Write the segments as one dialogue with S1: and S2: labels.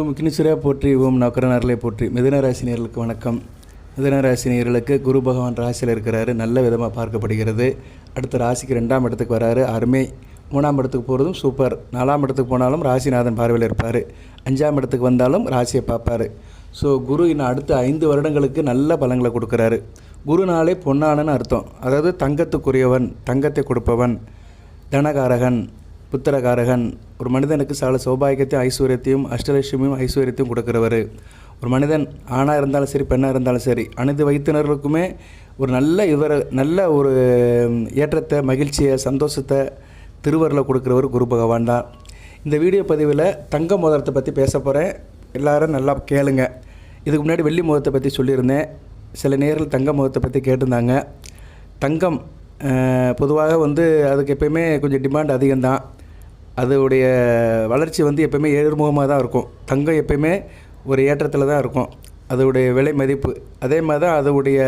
S1: ஓம் கினிசுரா போற்றி ஓம் நக்கரநர்களை போற்றி. மிதனராசி ராசினியர்களுக்கு வணக்கம். மிதுன ராசினியர்களுக்கு குரு பகவான் ராசியில் இருக்கிறாரு. நல்ல விதமாக பார்க்கப்படுகிறது. அடுத்த ராசிக்கு ரெண்டாம் இடத்துக்கு வராரு. அருமை. மூணாம் இடத்துக்கு போகிறதும் சூப்பர். நாலாம் இடத்துக்கு போனாலும் ராசிநாதன் பார்வையில் இருப்பார். அஞ்சாம் இடத்துக்கு வந்தாலும் ராசியை பார்ப்பார். ஸோ குரு இன்னும் அடுத்த ஐந்து வருடங்களுக்கு நல்ல பலங்களை கொடுக்குறாரு. குருனாலே பொன்னானன்னு அர்த்தம். அதாவது தங்கத்துக்குரியவன் தங்கத்தை கொடுப்பவன் தனகாரகன். புத்திரகாரகன். ஒரு மனிதனுக்கு சகல சௌபாகியத்தையும் ஐஸ்வர்யத்தையும் அஷ்டலட்சுமியும் ஐஸ்வர்யத்தையும் கொடுக்குறவர். ஒரு மனிதன் ஆணாக இருந்தாலும் சரி பெண்ணாக இருந்தாலும் சரி அனைத்து வைத்தினர்களுக்குமே ஒரு நல்ல இவர நல்ல ஒரு ஏற்றத்தை மகிழ்ச்சியை சந்தோஷத்தை திருவரில் கொடுக்குறவர் குரு பகவான் தான். இந்த வீடியோ பதிவில் தங்க மோதிரத்தை பற்றி பேச போகிறேன் எல்லாரும் நல்லா கேளுங்க. இதுக்கு முன்னாடி வெள்ளி மோதிரத்தை பற்றி சொல்லியிருந்தேன். சில நேரில் தங்க மோதிரத்தை பற்றி கேட்டிருந்தாங்க. தங்கம் பொதுவாக வந்து அதுக்கு எப்பயுமே கொஞ்சம் டிமாண்ட் அதிகம்தான். அதோடைய வளர்ச்சி வந்து எப்பயுமே ஏறுமுகமாக தான் இருக்கும். தங்கம் எப்பயுமே ஒரு ஏற்றத்தில் தான் இருக்கும். அதோடைய விலை மதிப்பு. அதே மாதிரி தான் அதோடைய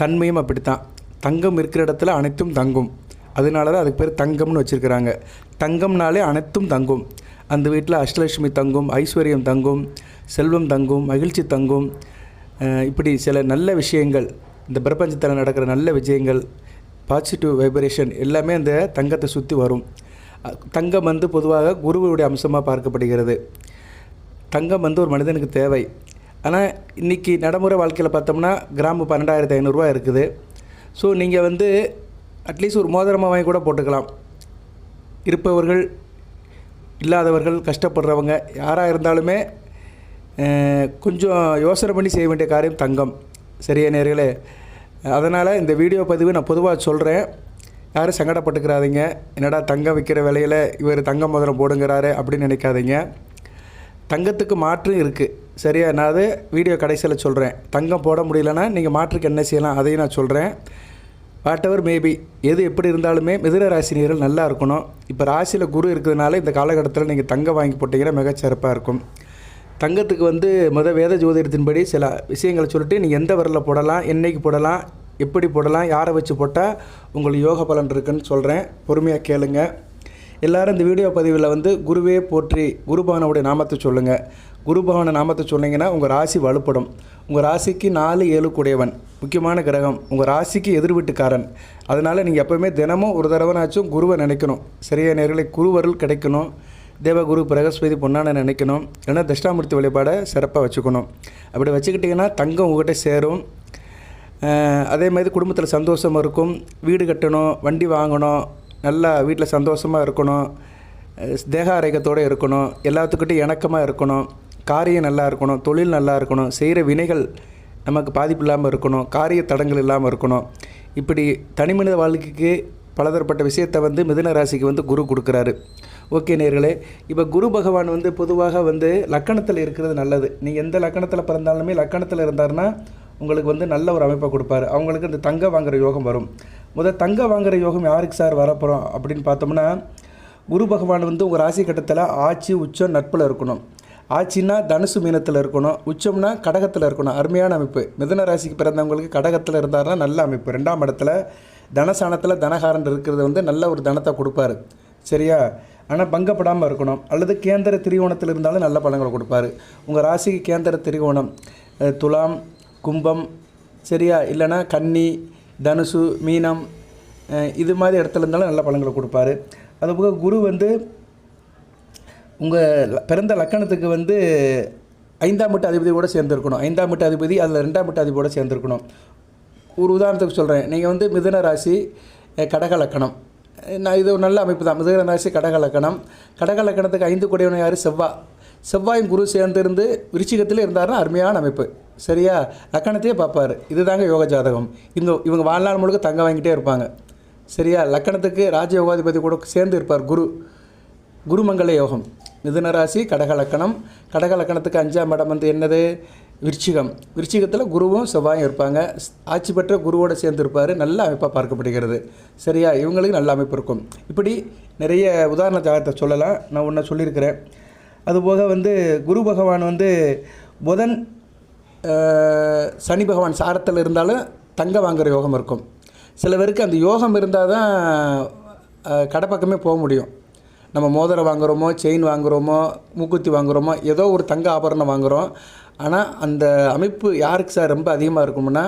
S1: தன்மையும் அப்படித்தான். தங்கம் இருக்கிற இடத்துல அனைத்தும் தங்கும். அதனால தான் அதுக்கு பேர் தங்கம்னு வச்சுருக்கிறாங்க. தங்கம்னாலே அனைத்தும் தங்கும். அந்த வீட்டில் அஷ்டலட்சுமி தங்கும் ஐஸ்வர்யம் தங்கும் செல்வம் தங்கும் மகிழ்ச்சி தங்கும். இப்படி சில நல்ல விஷயங்கள் இந்த பிரபஞ்சத்தில் நடக்கிற நல்ல விஷயங்கள் பாசிட்டிவ் வைப்ரேஷன் எல்லாமே அந்த தங்கத்தை சுற்றி வரும். தங்கம் வந்து பொதுவாக குருவுடைய அம்சமாக பார்க்கப்படுகிறது. தங்கம் வந்து ஒரு மனிதனுக்கு தேவை. ஆனால் இன்றைக்கி நடைமுறை வாழ்க்கையில் பார்த்தோம்னா கிராமம் பன்னெண்டாயிரத்து ஐநூறுரூவா இருக்குது. ஸோ நீங்கள் வந்து அட்லீஸ்ட் ஒரு மோதிரமாக வாங்கி கூட போட்டுக்கலாம். இருப்பவர்கள் இல்லாதவர்கள் கஷ்டப்படுறவங்க யாராக இருந்தாலுமே கொஞ்சம் யோசனை பண்ணி செய்ய வேண்டிய காரியம் தங்கம். சரியா நேர்களே? அதனால் இந்த வீடியோ பதிவு நான் பொதுவாக சொல்கிறேன் யாரும் சங்கடப்பட்டுக்கிறாதீங்க. என்னடா தங்கம் விற்கிற விலையில் இவர் தங்க மோதிரம் போடுங்கிறாரு அப்படின்னு நினைக்காதீங்க. தங்கத்துக்கு மாற்று இருக்குது சரியா? நான் அது வீடியோ கடைசியில் சொல்கிறேன் தங்கம் போட முடியலன்னா நீங்கள் மாற்றுக்கு என்ன செய்யலாம்? அதையும் நான் சொல்கிறேன் வாட் எவர் மேபி எது எப்படி இருந்தாலுமே மிதிர ராசினியர்கள் நல்லா இருக்கணும். இப்போ ராசியில் குரு இருக்கிறதுனால இந்த காலகட்டத்தில் நீங்கள் தங்கம் வாங்கி போட்டிங்கன்னா மிகச்சிறப்பாக இருக்கும். தங்கத்துக்கு வந்து மொதல் வேத ஜோதிடத்தின்படி சில விஷயங்களை சொல்லிட்டு நீங்கள் எந்த வரலில் போடலாம் என்னைக்கு போடலாம் எப்படி போடலாம் யாரை வச்சு போட்டால் உங்களுக்கு யோக பலன் இருக்குன்னு சொல்கிறேன் பொறுமையாக கேளுங்க. எல்லாரும் இந்த வீடியோ பதிவில் வந்து குருவே போற்றி குருபவனுடைய நாமத்தை சொல்லுங்கள் குருபவன நாமத்தை சொன்னீங்கன்னா உங்கள் ராசி வலுப்படும். உங்கள் ராசிக்கு நாலு ஏழு கூடையவன். முக்கியமான கிரகம் உங்கள் ராசிக்கு எதிர் வீட்டுக்காரன். அதனால் நீங்கள் எப்போவுமே தினமும் ஒரு தடவைனாச்சும் குருவை நினைக்கணும். சரியான நேர்களை குருவருள் கிடைக்கணும். தேவகுரு பிரகஸ்பதி பொன்னான நினைக்கணும். ஏன்னா தஷ்டாமூர்த்தி வழிபாடை சிறப்பாக வச்சுக்கணும். அப்படி வச்சுக்கிட்டிங்கன்னா தங்கம் உங்கள்கிட்ட சேரும். அதே மாதிரி குடும்பத்தில் சந்தோஷம் இருக்கும். வீடு கட்டணும் வண்டி வாங்கணும் நல்லா வீட்டில் சந்தோஷமாக இருக்கணும். தேக ஆரோக்கியத்தோடு இருக்கணும். எல்லாத்துக்கிட்டையும் இணக்கமாக இருக்கணும். காரியம் நல்லா இருக்கணும் தொழில் நல்லா இருக்கணும். செய்கிற வினைகள் நமக்கு பாதிப்பு இல்லாமல் இருக்கணும். காரிய தடங்கள் இல்லாமல் இருக்கணும். இப்படி தனிமனித வாழ்க்கைக்கு பலதரப்பட்ட விஷயத்தை வந்து மிதுன ராசிக்கு வந்து குரு கொடுக்குறாரு. ஓகே நேர்களே இப்போ குரு பகவான் வந்து பொதுவாக வந்து லக்கணத்தில் இருக்கிறது நல்லது. நீங்கள் எந்த லக்கணத்தில் பிறந்தாலுமே லக்கணத்தில் இருந்தாருன்னா உங்களுக்கு வந்து நல்ல ஒரு அமைப்பை கொடுப்பாரு. அவங்களுக்கு இந்த தங்க வாங்குகிற யோகம் வரும். முதல் தங்க வாங்குகிற யோகம் யாருக்கு சார் வரப்போகிறோம் அப்படின்னு பார்த்தோம்னா குரு பகவான் வந்து உங்கள் ராசி கட்டத்தில் ஆட்சி உச்சம் நட்பில் இருக்கணும். ஆட்சின்னா தனுசு மீனத்தில் இருக்கணும். உச்சம்னா கடகத்தில் இருக்கணும். அருமையான அமைப்பு. மிதன ராசிக்கு பிறந்தவங்களுக்கு கடகத்தில் இருந்தாருன்னா நல்ல அமைப்பு. ரெண்டாம் இடத்துல தனசானத்தில் தனகாரன் இருக்கிறது வந்து நல்ல ஒரு தனத்தை கொடுப்பாரு. சரியா? ஆனால் பங்கப்படாமல் இருக்கணும். அல்லது கேந்திர திரிகோணத்தில் இருந்தாலும் நல்ல பலன்களை கொடுப்பாரு. உங்கள் ராசிக்கு கேந்திர திரிகோணம் துலாம் கும்பம் சரியா? இல்லைன்னா கன்னி தனுசு மீனம் இது மாதிரி இடத்துல இருந்தாலும் நல்ல பலன்களை கொடுப்பாரு. அதுபோக குரு வந்து உங்கள் பிறந்த லக்கணத்துக்கு வந்து ஐந்தாம் வீட்டு அதிபதியோடு சேர்ந்துருக்கணும். ஐந்தாம் வீட்டு அதிபதி அதில் ரெண்டாம் வீட்டு அதிபதியோடு சேர்ந்துருக்கணும். ஒரு உதாரணத்துக்கு சொல்கிறேன் நீங்கள் வந்து மிதுன ராசி கடக லக்கணம். நான் இது ஒரு நல்ல அமைப்பு தான். மிதுன ராசி கடக லக்கணம். கடக லக்கணத்துக்கு ஐந்து குடையவன் யார்? செவ்வாய் செவ்வாயும் குரு சேர்ந்திருந்து விருச்சிகத்தில் இருந்தாருன்னா அருமையான அமைப்பு. சரியா? லக்கணத்தையே பார்ப்பாரு. இதுதாங்க யோக ஜாதகம். இந்த இவங்க வாழ்நாள் முழுக்க தங்க வாங்கிட்டே இருப்பாங்க. சரியா? லக்கணத்துக்கு ராஜயோகாதிபதி கூட சேர்ந்து இருப்பார் குரு. குருமங்கள யோகம். மிதுனராசி கடக லக்கணம். கடக லக்கணத்துக்கு அஞ்சாம் இடம் வந்து என்னது? விருச்சிகம். விருச்சிகத்தில் குருவும் செவ்வாயும் இருப்பாங்க. ஆட்சி பெற்ற குருவோட சேர்ந்து இருப்பார். நல்ல அமைப்பாக பார்க்கப்படுகிறது. சரியா? இவங்களுக்கு நல்ல அமைப்பு இருக்கும். இப்படி நிறைய உதாரண ஜாதகத்தை சொல்லலாம். நான் ஒன்று சொல்லியிருக்கிறேன். அதுபோக வந்து குரு பகவான் வந்து புதன் சனி பகவான் சாரத்தில் இருந்தாலும் தங்க வாங்குகிற யோகம் இருக்கும். சில பேருக்கு அந்த யோகம் இருந்தால் தான் கடைப்பக்கமே கடை பக்கமே போக முடியும். நம்ம மோதிரம் வாங்குகிறோமோ செயின் வாங்குகிறோமோ மூக்குத்தி வாங்குகிறோமோ ஏதோ ஒரு தங்க ஆபரணம் வாங்குகிறோம் ஆனால் அந்த அமைப்பு யாருக்கு சார் ரொம்ப அதிகமாக இருக்கும்னா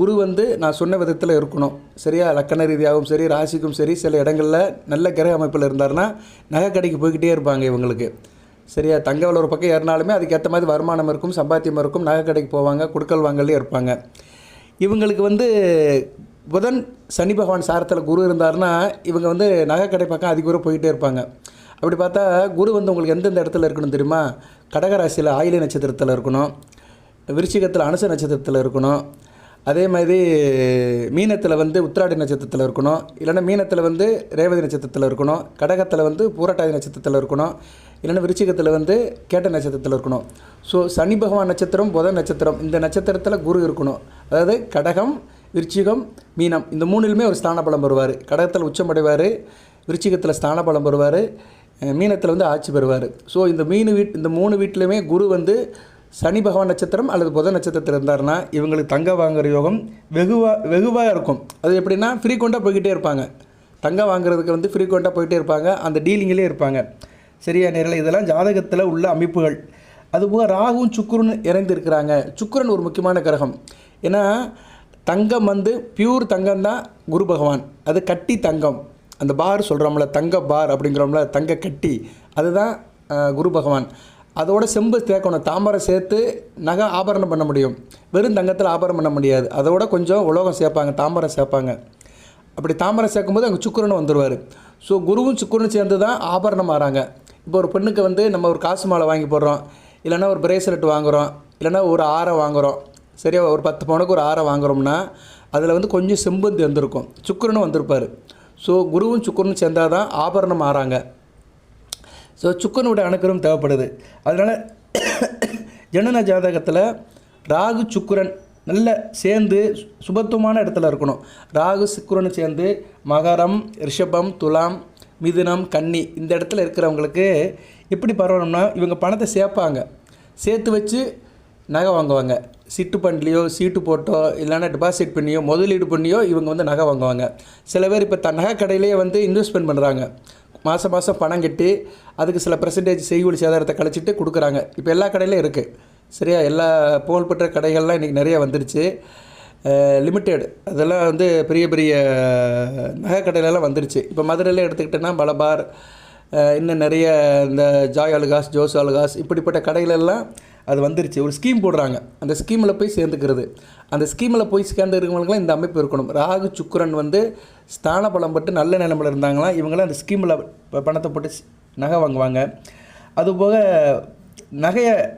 S1: குரு வந்து நான் சொன்ன விதத்தில் இருக்கணும். சரியா? லக்கண ரீதியாகவும் சரி ராசிக்கும் சரி சில இடங்களில் நல்ல கிரக அமைப்பில் இருந்தாருன்னா நகை கடைக்கு போய்கிட்டே இருப்பாங்க இவங்களுக்கு. சரியா? தங்க விலை ஒரு பக்கம் ஏறினாலுமே அதுக்கேற்ற மாதிரி வருமானம் இருக்கும் சம்பாத்தியம் இருக்கும் நகை கடைக்கு போவாங்க குடுக்கல் வாங்கலே இருப்பாங்க. இவங்களுக்கு வந்து புதன் சனி பகவான் சாரத்தில் குரு இருந்தாருன்னா இவங்க வந்து நகை கடை பக்கம் அதிக போயிட்டே இருப்பாங்க. அப்படி பார்த்தா குரு வந்து உங்களுக்கு எந்தெந்த இடத்துல இருக்கணும் தெரியுமா? கடகராசியில் ஆயில நட்சத்திரத்தில் இருக்கணும் விருச்சிகத்தில் அனுச நட்சத்திரத்தில் இருக்கணும் அதே மாதிரி மீனத்தில் வந்து உத்திராடி நட்சத்திரத்தில் இருக்கணும் இல்லைன்னா மீனத்தில் வந்து ரேவதி நட்சத்திரத்தில் இருக்கணும் கடகத்தில் வந்து பூரட்டாதி நட்சத்திரத்தில் இருக்கணும் இல்லைன்னா விருச்சிகத்தில் வந்து கேட்ட நட்சத்திரத்தில் இருக்கணும். ஸோ சனி பகவான் நட்சத்திரம் புதன் நட்சத்திரம் இந்த நட்சத்திரத்தில் குரு இருக்கணும். அதாவது கடகம் விருச்சிகம் மீனம் இந்த மூணிலுமே ஒரு ஸ்தான பலம் வருவார். கடகத்தில் உச்சமடைவார் விருச்சிகத்தில் ஸ்தான பலம் வருவார் மீனத்தில் வந்து ஆட்சி பெறுவார். ஸோ இந்த மீன் வீட் இந்த மூணு வீட்டிலையுமே குரு வந்து சனி பகவான் நட்சத்திரம் அல்லது புத நட்சத்திரத்தில் இருந்தார்னா இவங்களுக்கு தங்க வாங்குற யோகம் வெகுவா வெகுவாக இருக்கும். அது எப்படின்னா ஃப்ரீக்வெண்ட்டாக போய்கிட்டே இருப்பாங்க. தங்கம் வாங்குறதுக்கு வந்து ஃப்ரீக்வெண்ட்டாக போயிட்டே இருப்பாங்க. அந்த டீலிங்கிலே இருப்பாங்க. சரியா நேரில் இதெல்லாம் ஜாதகத்தில் உள்ள அமைப்புகள். அதுபோக ராகுவும் சுக்குரன் இணைந்து இருக்கிறாங்க ஒரு முக்கியமான கிரகம். ஏன்னா தங்கம் வந்து பியூர் தங்கம் தான் குரு பகவான். அது கட்டி தங்கம். அந்த பார் சொல்கிறோம்ல தங்க பார் அப்படிங்கிறோம்ல தங்க கட்டி. அதுதான் குரு பகவான். அதோட செம்பு சேர்க்கணும் தாமரை சேர்த்து நகை ஆபரணம் பண்ண முடியும். வெறும் தங்கத்தில் ஆபரணம் பண்ண முடியாது. அதோட கொஞ்சம் உலோகம் சேர்ப்பாங்க தாமரை சேர்ப்பாங்க. அப்படி தாமரை சேர்க்கும்போது அங்கே சுக்கிரனும் வந்துடுவார் ஸோ குருவும் சுக்கிரனும் சேர்ந்து தான் ஆபரணம் ஆறாங்க இப்போ ஒரு பெண்ணுக்கு வந்து நம்ம ஒரு காசு மாலை வாங்கி போடுறோம். இல்லைன்னா ஒரு பிரேஸ்லெட் வாங்குகிறோம் இல்லைன்னா ஒரு ஆரை வாங்குகிறோம் சரியா? ஒரு பத்து பவுனுக்கு ஒரு ஆரை வாங்குகிறோம்னா அதில் வந்து கொஞ்சம் செம்பந்தி வந்திருக்கும் சுக்கரனும் வந்திருப்பார். ஸோ குருவும் சுக்கிரனும் சேர்ந்தால் தான் ஆபரணம் ஆறாங்க. ஸோ சுக்கரனுடைய அணுக்கரும் தேவைப்படுது. அதனால் ஜனன ஜாதகத்தில் ராகு சுக்கிரன் நல்ல சேர்ந்து சுபத்துவமான இடத்துல இருக்கணும். ராகு சுக்குரன் சேர்ந்து மகரம் ரிஷபம் துலாம் மிதுனம் கன்னி இந்த இடத்துல இருக்கிறவங்களுக்கு எப்படி பரவணும்னா இவங்க பணத்தை சேர்ப்பாங்க. சேர்த்து வச்சு நகை வாங்குவாங்க. சிட்டு பண்ட்லேயோ சீட்டு போட்டோ இல்லைன்னா டெபாசிட் பண்ணியோ முதலீடு பண்ணியோ இவங்க வந்து நகை வாங்குவாங்க. சில பேர் இப்போ த நகை கடையிலேயே வந்து இன்வெஸ்ட்மெண்ட் பண்ணுறாங்க மாதம் மாதம் பணம் கட்டி அதுக்கு சில பர்சன்டேஜ் செய்கூலி சேதாரத்தை கழிச்சிட்டு கொடுக்குறாங்க. இப்போ எல்லா கடையிலையும் இருக்குது சரியா? எல்லா புகழ்பெற்ற கடைகள்லாம் இன்றைக்கி நிறைய வந்துருச்சு. லிமிட்டெட் அதெல்லாம் வந்து பெரிய பெரிய நகை கடையிலலாம் வந்துருச்சு. இப்போ மதுரையில் எடுத்துக்கிட்டோன்னா மலபார் இன்னும் நிறைய இந்த ஜாய் அலுகாஸ் ஜோஸ் அலுகாஸ் இப்படிப்பட்ட கடைகளெல்லாம் அது வந்துருச்சு. ஒரு ஸ்கீம் போடுறாங்க. அந்த ஸ்கீமில் போய் சேர்ந்துக்கிறது. அந்த ஸ்கீமில் போய் சேர்ந்து இருக்கிறவங்களுக்குலாம் இந்த அமைப்பு இருக்கணும். ராகு சுக்கரன் வந்து ஸ்தான பலம் பட்டு நல்ல நிலைமையில் இருந்தாங்களாம். இவங்களாம் அந்த ஸ்கீமில் பணத்தை போட்டு ஸ்- நகை வாங்குவாங்க. அதுபோக நகையை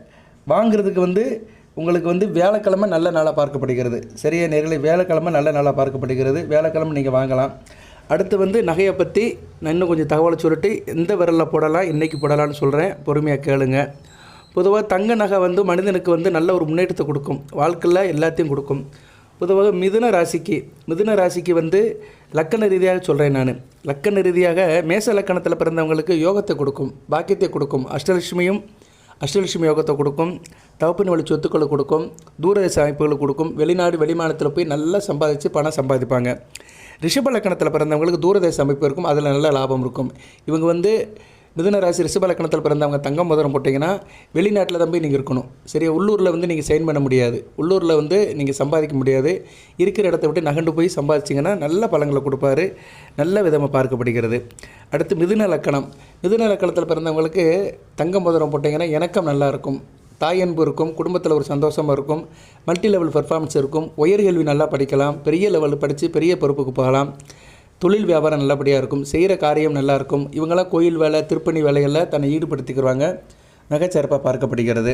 S1: வாங்கிறதுக்கு வந்து உங்களுக்கு வந்து வேலைக்கிழமை நல்ல நாளாக பார்க்கப்படுகிறது. சரியா நேரில் வேலைக்கிழமை நல்ல நாளாக பார்க்கப்படுகிறது. வேலைக்கிழமை நீங்கள் வாங்கலாம். அடுத்து வந்து நகையை பற்றி நான் இன்னும் கொஞ்சம் தகவலை சொல்லிட்டு எந்த விரலில் போடலாம் இன்றைக்கி போடலாம்னு சொல்கிறேன் பொறுமையாக கேளுங்க. பொதுவாக தங்க நகை வந்து மனிதனுக்கு வந்து நல்ல ஒரு முன்னேற்றத்தை கொடுக்கும். வாழ்க்கையில் எல்லாத்தையும் கொடுக்கும். பொதுவாக மிதுன ராசிக்கு மிதுன ராசிக்கு வந்து லக்கண ரீதியாக சொல்கிறேன் நான். லக்கண ரீதியாக மேச லக்கணத்தில் பிறந்தவங்களுக்கு யோகத்தை கொடுக்கும் பாக்கியத்தை கொடுக்கும். அஷ்டலட்சுமியும் அஷ்டலட்சுமி யோகத்தை கொடுக்கும் தவப்பின் வழி சொத்துக்களை கொடுக்கும் தூரதேச அமைப்புகளை கொடுக்கும் வெளிநாடு வெளிமாநிலத்தில் போய் நல்லா சம்பாதிச்சு பணம் சம்பாதிப்பாங்க. ரிஷப லக்கணத்தில் பிறந்தவங்களுக்கு தூரதேச அமைப்பு இருக்கும் அதில் நல்ல லாபம் இருக்கும். இவங்க வந்து மிதுன ராசி ரிஷபலக்கணத்தில் பிறந்தவங்க தங்கம் மோதிரம் போட்டிங்கன்னா வெளிநாட்டில் தான் போய் நீங்கள் இருக்கணும். சரியா? உள்ளூரில் வந்து நீங்கள் சைன் பண்ண முடியாது. உள்ளூரில் வந்து நீங்கள் சம்பாதிக்க முடியாது. இருக்கிற இடத்த விட்டு நகண்டு போய் சம்பாதிச்சிங்கன்னா நல்ல பழங்களை கொடுப்பாரு. நல்ல விதமாக பார்க்கப்படுகிறது. அடுத்து மிதுன லக்கணம். மிதுன லக்கணத்தில் பிறந்தவங்களுக்கு தங்கம் மோதிரம் போட்டிங்கன்னா இணக்கம் நல்லாயிருக்கும் தாய் அன்பு இருக்கும். குடும்பத்தில் ஒரு சந்தோஷமாக இருக்கும். மல்டி லெவல் பர்ஃபார்மன்ஸ் இருக்கும். உயர்கல்வி நல்லா படிக்கலாம். பெரிய லெவலில் படித்து பெரிய பொறுப்புக்கு போகலாம். தொழில் வியாபாரம் நல்லபடியாக இருக்கும் செய்கிற காரியம் நல்லாயிருக்கும் இவங்களாம் கோயில் வேலை திருப்பணி வேலைகளில் தன்னை ஈடுபடுத்திக்கிறாங்க மிகச்சிறப்பாக பார்க்கப்படுகிறது.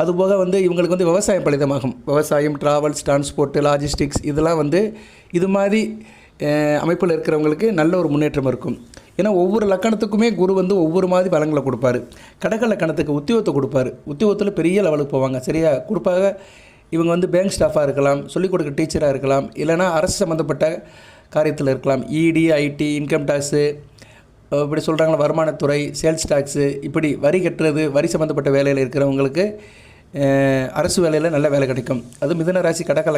S1: அதுபோக வந்து இவங்களுக்கு வந்து விவசாயம் பலிதமாகும். விவசாயம் ட்ராவல்ஸ் டிரான்ஸ்போர்ட்டு லாஜிஸ்டிக்ஸ் இதெல்லாம் வந்து இது மாதிரி அமைப்பில் இருக்கிறவங்களுக்கு நல்ல ஒரு முன்னேற்றம் இருக்கும். ஏன்னா ஒவ்வொரு லக்கணத்துக்குமே குரு வந்து ஒவ்வொரு மாதிரி பலங்களை கொடுப்பாரு. கடக லக்கணத்துக்கு உத்தியோகத்தை கொடுப்பாரு. உத்தியோகத்தில் பெரிய லெவலுக்கு போவாங்க. சரியா? குறிப்பாக இவங்க வந்து பேங்க் ஸ்டாஃபாக இருக்கலாம் சொல்லிக் கொடுக்க டீச்சராக இருக்கலாம். இல்லைன்னா அரசு சம்மந்தப்பட்ட காரியத்தில் இருக்கலாம். இடி ஐடி இன்கம் டேக்ஸு இப்படி சொல்கிறாங்களா வருமானத்துறை சேல்ஸ் டேக்ஸு இப்படி வரி கட்டுறது வரி சம்மந்தப்பட்ட வேலையில் இருக்கிறவங்களுக்கு அரசு வேலையில் நல்ல வேலை கிடைக்கும். அது மிதனராசி ராசி கடக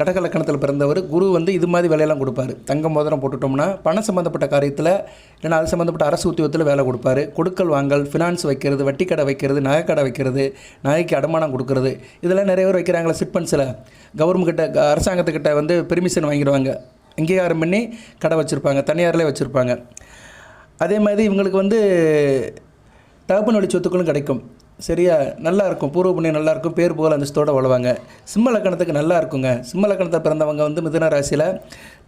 S1: கடக லக்கணத்தில் பிறந்தவர் குரு வந்து இது மாதிரி வேலையெல்லாம் கொடுப்பாரு. தங்கம் மோதிரம் போட்டுட்டோம்னா பணம் சம்மந்தப்பட்ட காரியத்தில் இல்லைன்னா அது சம்மந்தப்பட்ட அரசு உத்தியோகத்தில் வேலை கொடுப்பாரு. கொடுக்கல் வாங்கல் ஃபினான்ஸ் வைக்கிறது வட்டி கடை வைக்கிறது நகைக்கடை வைக்கிறது நகைக்கு அடமானம் கொடுக்கறது. இதெல்லாம் நிறைய பேர் வைக்கிறாங்களே சிட்பன்ஸில் கவர்மெண்ட் கிட்ட அரசாங்கத்துக்கிட்ட வந்து பெர்மிஷன் வாங்கிடுவாங்க. அங்கீகாரம் பண்ணி கடை வச்சுருப்பாங்க தனியாரில் வச்சுருப்பாங்க. அதே மாதிரி இவங்களுக்கு வந்து தகப்பன் வழி சொத்துக்களும் கிடைக்கும். சரியா? நல்லா இருக்கும் பூர்வ புண்ணியம் நல்லா இருக்கும் பேர் புகழ் அந்தஸ்தோடு வாழ்வாங்க. சிம்ம லக்கணத்துக்கு நல்லா இருக்குங்க சிம்ம லக்கணத்தை பிறந்தவங்க வந்து மிதுன ராசியில்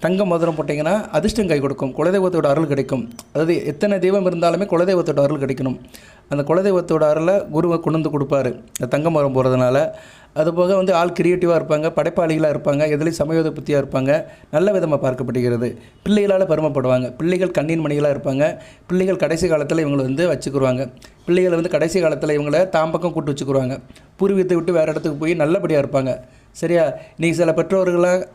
S1: தங்க மோதிரம் போட்டிங்கன்னா அதிர்ஷ்டம் கை கொடுக்கும். குலதெய்வத்தோட அருள் கிடைக்கும். அதாவது எத்தனை தெய்வம் இருந்தாலுமே குலதெய்வத்தோட அருள் கிடைக்கணும். அந்த குலதெய்வத்தோட அருளை குருவை கொண்டு வந்து கொடுப்பாரு. இந்த தங்க மோதிரம் போகிறதுனால அதுபோக வந்து ஆள் கிரியேட்டிவாக இருப்பாங்க படைப்பாளிகளாக இருப்பாங்க எதிலையும் சமயோத புத்தியாக இருப்பாங்க. நல்ல விதமாக பார்க்கப்படுகிறது. பிள்ளைகளால் பெருமைப்படுவாங்க. பிள்ளைகள் கண்ணின் மணிகளாக இருப்பாங்க. பிள்ளைகள் கடைசி காலத்தில் இவங்களை வந்து வச்சுக்குருவாங்க. பிள்ளைகளை வந்து கடைசி காலத்தில் இவங்களை தாம் பக்கம் கூட்டு வச்சுக்குருவாங்க. பூர்வீகத்தை விட்டு வேறு இடத்துக்கு போய் நல்லபடியாக இருப்பாங்க. சரியா? இன்றைக்கி சில பெற்றோர்களாக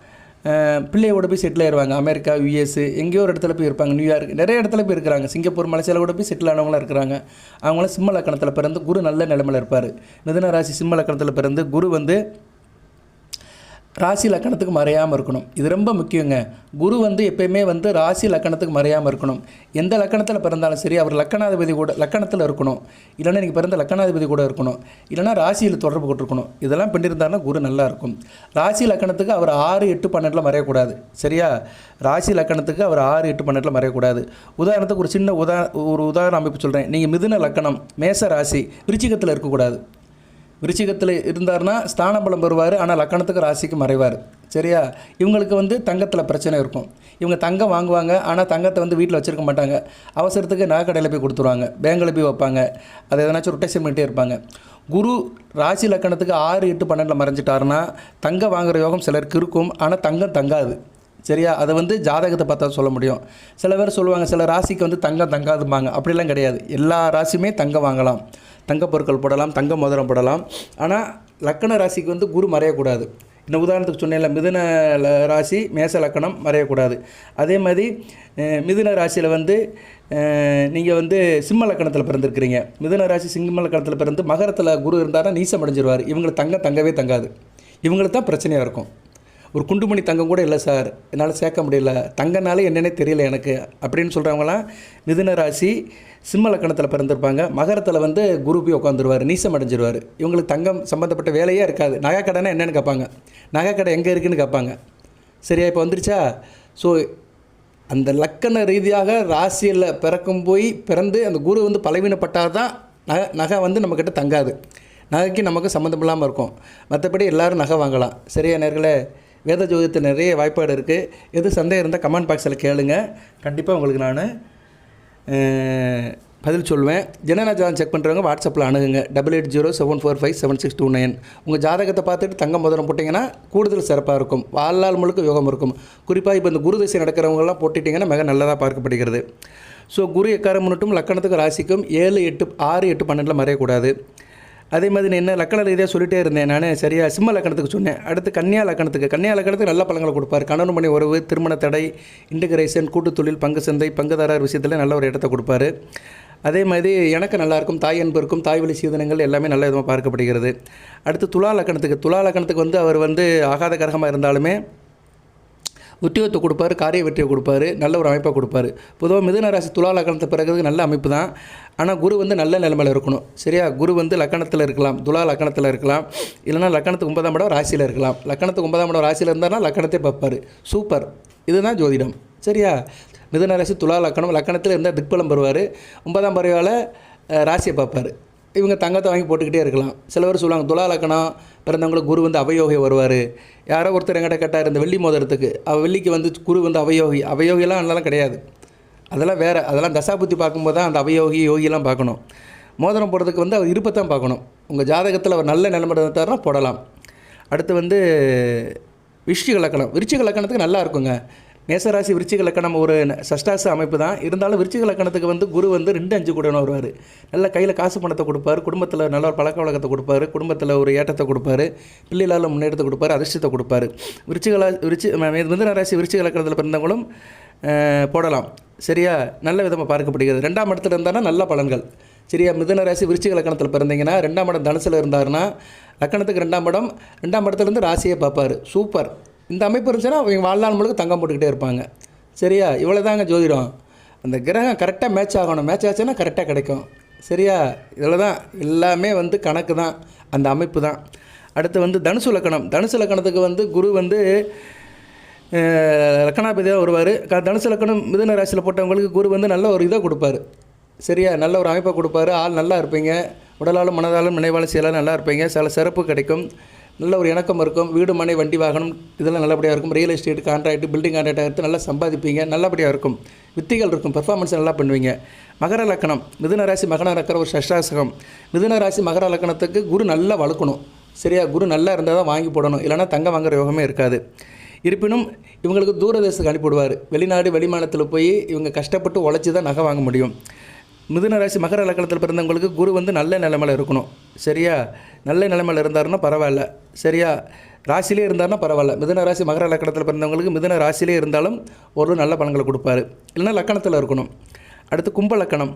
S1: பிள்ளையோட போய் செட்டில் ஆயிடுவாங்க அமெரிக்கா யூஎஸ் எங்கேயோ ஒரு இடத்துல போய் இருப்பாங்க. நியூயார்க் நிறைய இடத்துல போய் இருக்கிறாங்க. சிங்கப்பூர் மலேசியாவில் கூட போய் செட்டில் ஆனவங்களாம் இருக்கிறாங்க. அவங்களாம் சிம்ம லக்கணத்தில் பிறந்து குரு நல்ல நிலமையில் இருப்பார். மிதன ராசி சிம்ம லக்கணத்தில் பிறந்து குரு வந்து ராசி லக்கணத்துக்கு மறையாமல் இருக்கணும். இது ரொம்ப முக்கியங்க. குரு வந்து எப்பயுமே வந்து ராசி லக்கணத்துக்கு மறையாமல் இருக்கணும். எந்த லக்கணத்தில் பிறந்தாலும் சரி அவர் லக்கணாதிபதி கூட லக்கணத்தில் இருக்கணும். இல்லைன்னா நீங்கள் பிறந்த லக்கணாதிபதி கூட இருக்கணும். இல்லைன்னா ராசியில் தொடர்பு கொண்டிருக்கணும். இதெல்லாம் பண்ணியிருந்தாருன்னா குரு நல்லாயிருக்கும் ராசி லக்கணத்துக்கு அவர் ஆறு எட்டு பன்னெண்டில் மறையக்கூடாது. சரியா? ராசி லக்கணத்துக்கு அவர் ஆறு எட்டு பன்னெண்டில் மறையக்கூடாது. உதாரணத்துக்கு ஒரு சின்ன உதா ஒரு உதாரண அமைப்பு சொல்கிறேன் நீங்கள் மிதுன லக்கணம் மேச ராசி விருச்சிகத்தில் இருக்கக்கூடாது. விருச்சிகத்தில் இருந்தார்னா ஸ்தானபலம் பெறுவார் ஆனால் லக்கணத்துக்கு ராசிக்கு மறைவார். சரியா? இவங்களுக்கு வந்து தங்கத்தில் பிரச்சனை இருக்கும். இவங்க தங்கம் வாங்குவாங்க ஆனால் தங்கத்தை வந்து வீட்டில் வச்சுருக்க மாட்டாங்க. அவசரத்துக்கு நகைக்கடையில் போய் கொடுத்துருவாங்க. பேங்கில் போய் வைப்பாங்க. அதை எதனாச்சும் ரொட்டேஷன் பண்ணிகிட்டே இருப்பாங்க. குரு ராசி லக்கணத்துக்கு ஆறு எட்டு பன்னெண்டில் மறைஞ்சிட்டாருன்னா தங்கம் வாங்குகிற யோகம் சிலருக்கு இருக்கும் ஆனால் தங்கம் தங்காது. சரியா? அதை வந்து ஜாதகத்தை பார்த்தா சொல்ல முடியும். சில பேர் சொல்லுவாங்க சில ராசிக்கு வந்து தங்கம் தங்காதும்பாங்க. அப்படிலாம் கிடையாது. எல்லா ராசியுமே தங்கம் வாங்கலாம். தங்க பொருட்கள் போடலாம் தங்க மோதிரம் போடலாம். ஆனால் லக்கண ராசிக்கு வந்து குரு மறையக்கூடாது. இந்த உதாரணத்துக்கு சொன்னேன்ல மிதுன ராசி மேச லக்கணம் மறையக்கூடாது. அதே மாதிரி மிதுன ராசியில் வந்து நீங்கள் வந்து சிம்ம லக்கணத்தில் பிறந்திருக்கிறீங்க. மிதுன ராசி சிம்ம லக்கணத்தில் பிறந்து மகரத்தில் குரு இருந்தாருன்னா நீசம் அடைஞ்சிருவார். இவங்களுக்கு தங்க தங்கவே தங்காது. இவங்களுக்கு தான் பிரச்சனையாக இருக்கும். ஒரு குண்டுமணி தங்கம் கூட இல்லை சார். என்னால் சேர்க்க முடியல. தங்கனாலே என்னன்னே தெரியல எனக்கு. அப்படின்னு சொல்கிறவங்களாம் மிதுன ராசி சிம்ம லக்கணத்தில் பிறந்திருப்பாங்க. மகரத்தில் வந்து குரு போய் உட்காந்துருவார் நீசம் அடைஞ்சிருவார். இவங்களுக்கு தங்கம் சம்மந்தப்பட்ட வேலையே இருக்காது. நகைக்கடைனா என்னென்னு கேட்பாங்க. நகைக்கடை எங்கே இருக்குதுன்னு கேட்பாங்க. சரியா இப்போ வந்துருச்சா? ஸோ அந்த லக்கண ரீதியாக ராசியில் பிறக்கும் போய் பிறந்து அந்த குரு வந்து பலவீனப்பட்டால் தான் நகை நகை வந்து நம்மக்கிட்ட தங்காது. நகைக்கு நமக்கு சம்மந்தம் இல்லாமல் இருக்கும். மற்றபடி எல்லாரும் நகை வாங்கலாம். சரியா நேர்களே? வேத ஜோதியத்தில் நிறைய வாய்ப்பாடு இருக்குது எது சந்தேகம் இருந்தால் கமெண்ட் பாக்ஸில் கேளுங்கள் கண்டிப்பாக உங்களுக்கு நான் பதில் சொல்லுவேன். ஜனநாஜாதம் செக் பண்ணுறவங்க வாட்ஸ்அப்பில் அணுகுங்க. Double eight zero seven four five seven six two nine உங்கள் ஜாதகத்தை பார்த்துட்டு தங்க மோதிரம் போட்டிங்கன்னா கூடுதல் சிறப்பாக இருக்கும். வாழ்நாள் முழுக்க யோகம் இருக்கும். குறிப்பாக இப்போ இந்த குரு திசை நடக்கிறவங்கலாம் போட்டுட்டிங்கன்னா மிக நல்லதாக பார்க்கப்படுகிறது. ஸோ குரு எக்காரம் முன்னிட்டும் லக்கணத்துக்கு ராசிக்கும் ஏழு எட்டு ஆறு எட்டு பன்னெண்டில் மறையக்கூடாது. அதே மாதிரி நான் என்ன லக்கண ரீதியாக சொல்லிட்டே இருந்தேன் நான் சரியா சிம்ம லக்கணத்துக்கு சொன்னேன். அடுத்து கன்னியா லக்கணத்துக்கு. கன்னியா லக்கணத்துக்கு நல்ல பழங்களை கொடுப்பார். கணவன் மணி உறவு திருமண தடை இன்டகிரேஷன் கூட்டுத்தொழில் பங்கு சந்தை பங்குதாரர் விஷயத்தில் நல்ல ஒரு இடத்தை கொடுப்பாரு. அதே மாதிரி எனக்கு நல்லாயிருக்கும் தாய் அன்பு தாய் வழி சீதனங்கள் எல்லாமே நல்ல விதமாக பார்க்கப்படுகிறது. அடுத்து துலா லக்கணத்துக்கு. துலா லக்கணத்துக்கு வந்து அவர் வந்து ஆகாத கிரகமாக இருந்தாலுமே உத்தியோகத்தை கொடுப்பாரு காரிய வெற்றியை கொடுப்பாரு நல்ல ஒரு அமைப்பை கொடுப்பாரு. பொதுவாக மிதுன ராசி துலா லக்கணத்தை பிறகு நல்ல அமைப்பு தான். ஆனால் குரு வந்து நல்ல நிலைமையில் இருக்கணும். சரியா? குரு வந்து லக்கணத்தில் இருக்கலாம் துலா லக்கணத்தில் இருக்கலாம். இல்லைனா லக்கணத்துக்கு ஒன்பதாம் இடம் ராசியில் இருக்கலாம். லக்கணத்துக்கு ஒன்பதாம் இடம் ராசியில் இருந்தால்னா லக்கணத்தை பார்ப்பார். சூப்பர். இதுதான் ஜோதிடம். சரியா? மிதுன ராசி துலா லக்கணம் லக்கணத்தில் இருந்தால் திக்பலம் பெறுவார். ஒன்பதாம் பறவையால் ராசியை பார்ப்பார். இவங்க தங்கத்தை வாங்கி போட்டுக்கிட்டே இருக்கலாம். சில பேர் சொல்லுவாங்க துலா லக்கணம் பிறந்தவங்களுக்கு குரு வந்து அவயோகி வருவார். யாரோ ஒருத்தர் எங்கிட்ட கேட்டார் இந்த வெள்ளி மோதிரத்துக்கு. அவள் வெள்ளிக்கு வந்து குரு வந்து அவயோகி. அவயோகிலாம் அதெல்லாம் கிடையாது. அதெல்லாம் வேறு அதெல்லாம் தசாபுத்தி பார்க்கும்போது தான் அந்த அவயோகி யோகியெல்லாம் பார்க்கணும். மோதிரம் போடுறதுக்கு வந்து அவர் இருப்பத்தான் பார்க்கணும். உங்கள் ஜாதகத்தில் அவர் நல்ல நிலைமை இருந்தாருன்னா போடலாம். அடுத்து வந்து விஷய கலக்கணம் விருச்சிக லக்கணத்துக்கு நல்லா இருக்குங்க. மேசராசி விருச்சிக லக்கணம் ஒரு சஷ்டாச அமைப்பு தான். இருந்தாலும் விருச்சிக லக்கணத்துக்கு வந்து குரு வந்து ரெண்டு அஞ்சு கூடன்னு வருவார். நல்ல கையில் காசு பணத்தை கொடுப்பாரு குடும்பத்தில் நல்ல ஒரு பழக்க வழக்கத்தை கொடுப்பாரு குடும்பத்தில் ஒரு ஏற்றத்தை கொடுப்பாரு பிள்ளைகளால் முன்னேற்றத்தை கொடுப்பாரு அதிர்ஷ்டத்தை கொடுப்பாரு. விருச்சிகலா விருச்சி மிதுன ராசி விருச்சிக லக்கணத்தில் பிறந்தவங்களும் போடலாம். சரியா? நல்ல விதமாக பார்க்கப்படுகிறது. ரெண்டாம் இடத்துல இருந்தானா நல்ல பலன்கள். சரியா? மிதுன ராசி விருச்சிக லக்கணத்தில் பிறந்தீங்கன்னா ரெண்டாம் இடம் தனுசில் இருந்தாருன்னா லக்கணத்துக்கு ரெண்டாம் இடம் ரெண்டாம் இடத்துலேருந்து ராசியை பார்ப்பார். சூப்பர். இந்த அமைப்பு இருந்துச்சுன்னா அவங்க வாழ்நாள் முழுக்க தங்கம் போட்டுக்கிட்டே இருப்பாங்க. சரியா? இவ்வளோ தாங்க ஜோதிடம். அந்த கிரகம் கரெக்டாக மேட்ச் ஆகணும். மேட்ச் ஆச்சுன்னா கரெக்டாக கிடைக்கும். சரியா? இதில் தான் எல்லாமே வந்து கணக்கு தான். அந்த அமைப்பு தான். அடுத்து வந்து தனுசு லக்கணம். தனுசு லக்கணத்துக்கு வந்து குரு வந்து லக்கணாபதியாக வருவார். க தனுசு லக்கணம் மிதுன ராசியில் போட்டவங்களுக்கு குரு வந்து நல்ல ஒரு இதை கொடுப்பாரு. சரியா? நல்ல ஒரு அமைப்பை கொடுப்பாரு. ஆள் நல்லா இருப்பீங்க. உடலாலும் மனதாலும் நினைவாலும் செயலாலும் நல்லா இருப்பீங்க. சில சிறப்பு கிடைக்கும். நல்ல ஒரு இணக்கம் இருக்கும். வீடு மனை வண்டி வாகனம் இதெல்லாம் நல்லபடியாக இருக்கும். Real estate contract building contract எடுத்து நல்லா சம்பாதிப்பீங்க. நல்லபடியாக இருக்கும். வித்திகள் இருக்கும். பர்ஃபார்மன்ஸ் நல்லா பண்ணுவீங்க. மகர லக்கணம். மிதுன ராசி மகர லக்கணம் ஒரு சஷ்டாசகம். மிதுன ராசி மகர லக்கணத்துக்கு குரு நல்லா வளர்க்கணும். சரியா? குரு நல்லா இருந்தால் தான் வாங்கி போடணும். இல்லைன்னா தங்கம் வாங்குற யோகமே இருக்காது. இருப்பினும் இவங்களுக்கு தூரதேசத்துக்கு அனுப்பிவிடுவார் வெளிநாடு வெளிமாநிலத்தில் போய் இவங்க கஷ்டப்பட்டு உழைச்சி தான் நகை வாங்க முடியும். மிதுன ராசி மகர லக்கணத்தில் பிறந்தவங்களுக்கு குரு வந்து நல்ல நிலைமையில் இருக்கணும். சரியா? நல்ல நிலைமையில் இருந்தாருன்னா பரவாயில்ல. சரியா? ராசிலே இருந்தாருன்னா பரவாயில்ல. மிதுன ராசி மகர லக்கணத்தில் பிறந்தவங்களுக்கு மிதுன ராசிலே இருந்தாலும் ஒரு நல்ல பலன்களை கொடுப்பாரு. இல்லைன்னா லக்கணத்தில் இருக்கணும். அடுத்து கும்ப லக்கணம்.